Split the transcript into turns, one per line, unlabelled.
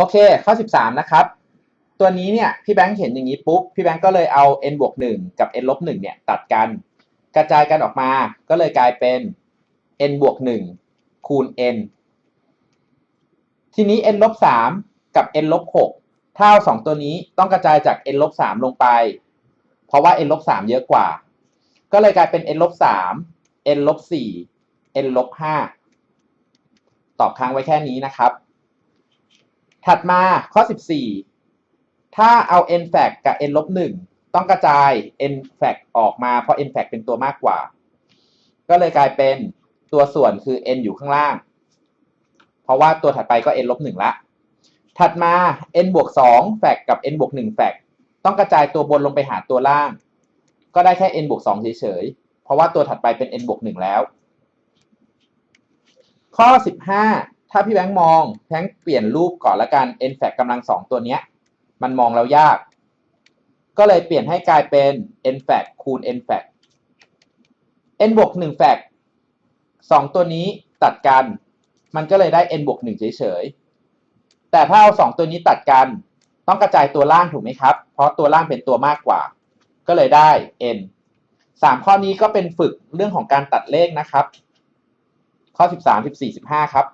โอเค ข้อ 13 นะครับ ตัวนี้เนี่ยพี่แบงค์เห็นอย่างนี้ปุ๊บ พี่แบงค์ก็เลยเอา n บวก1กับ n ลบ1เนี่ยตัดกัน กระจายกันออกมาก็เลยกลายเป็น n บวก1คูณ n ทีนี้ n ลบ3กับ n ลบ6ถ้าเอาสองตัวนี้ต้องกระจายจาก n ลบ3ลงไป เพราะว่า n ลบ3เยอะกว่า ก็เลยกลายเป็น n ลบ3 n ลบ4 n ลบ5ตอบค้างไว้แค่นี้นะครับ ถัดมาข้อ 14 ถ้าเอา n fact กับ n ลบ1ต้องกระจาย n fact ออกมาเพราะ n fact เป็นตัวมากกว่า ก็เลยกลายเป็นตัวส่วนคือ n อยู่ข้างล่าง เพราะว่าตัวถัดไปก็ n ลบ1ละ ถัดมา n บวก2 fact กับ n บวก1 fact ต้องกระจายตัวบนลงไปหาตัวล่าง ก็ได้แค่ n บวก2เฉยๆ เพราะว่าตัวถัดไปเป็น n บวก1แล้ว ข้อ 15 ถ้าพี่แบงค์มองแบงค์เปลี่ยนรูปก่อนละกัน n f a c กำลังสองตัวเนี้ย มันมองแล้วยาก ก็เลยเปลี่ยนให้กลายเป็น n f a c คูณ n f a c n บวก1 fact สองตัวนี้ตัดกัน มันก็เลยได้ n บวก1เฉยๆ แต่ถ้าเอาสองตัวนี้ตัดกัน ต้องกระจายตัวล่างถูกไหมครับ เพราะตัวล่างเป็นตัวมากกว่า ก็เลยได้ n สามข้อนี้ก็เป็นฝึกเรื่องของการตัดเลขนะครับ ข้อ13 14 15ครับ